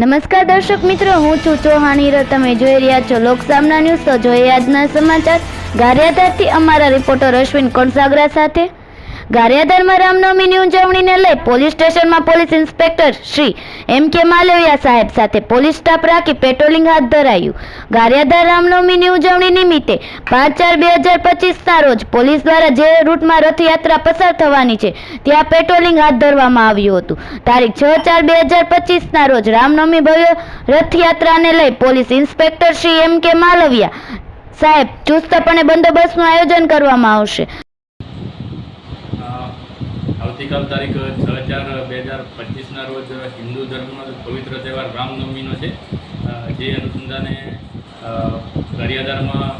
નમસ્કાર દર્શક મિત્રો, હું છું ચૌહાણ હીરો. તમે જોઈ રહ્યા છો લોકસામના ન્યૂઝ. તો જોઈએ આજના સમાચાર. ગારિયાધારથી અમારા રિપોર્ટર અશ્વિન કોણસાગરા સાથે. ગારિયાધારમાં રામનવમીની ઉજવણીને લઈ પોલીસ સ્ટેશનમાં પોલીસ ઇન્સ્પેક્ટર શ્રી એમ કે માલવિયા સાહેબ સાથે પોલીસ સ્ટાફ રાખી પેટ્રોલિંગ હાથ ધરાયું. ગારિયાધાર રામનવમીની ઉજવણી નિમિત્તે પાંચ ચાર બે હજાર પચીસના રોજ પોલીસ દ્વારા જે રૂટમાં રથયાત્રા પસાર થવાની છે, ત્યાં પેટ્રોલિંગ હાથ ધરવામાં આવ્યું હતું. તારીખ છ ચાર બે હજાર પચીસના રોજ રામનવમી ભવ્ય રથયાત્રાને લઈ પોલીસ ઇન્સ્પેક્ટર શ્રી એમ કે માલવિયા સાહેબ ચુસ્તપણે બંદોબસ્તનું આયોજન કરવામાં આવશે. આવતીકાલ તારીખ છ, ચાર, બે હજાર પચીસના રોજ હિન્દુ ધર્મનો પવિત્ર તહેવાર રામનવમીનો છે. જે અનુસંધાને ગારિયાધારમાં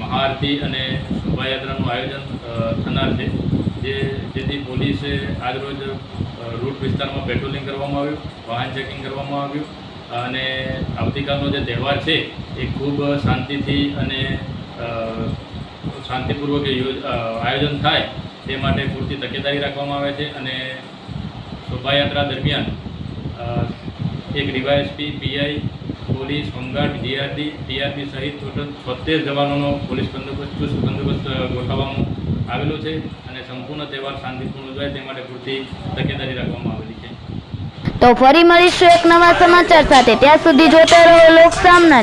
મહાઆરતી અને શોભાયાત્રાનું આયોજન થનાર છે. જે જેથી પોલીસે આજરોજ રૂટ વિસ્તારમાં પેટ્રોલિંગ કરવામાં આવ્યું, વાહન ચેકિંગ કરવામાં આવ્યું, અને આવતીકાલનો જે તહેવાર છે, એ ખૂબ શાંતિથી અને શાંતિપૂર્વક આયોજન થાય તે માટે પૂરતી તકેદારી રાખવામાં આવે છે અને શોભાયાત્રા દરમિયાન એક DYSP, PI, police, home guard GRD TRP સહિત ટોટલ છોતેર જવાનોનો પોલીસ બંદોબસ્ત, ચુસ્ત બંદોબસ્ત ગોઠવવામાં આવેલો છે અને સંપૂર્ણ તહેવાર શાંતિપૂર્ણ ઉજવાય તે માટે પૂરતી તકેદારી રાખવામાં આવેલી છે. તો ફરી મળીશું એક નવા સમાચાર સાથે. ત્યાં સુધી જોતા રહો લોક સામના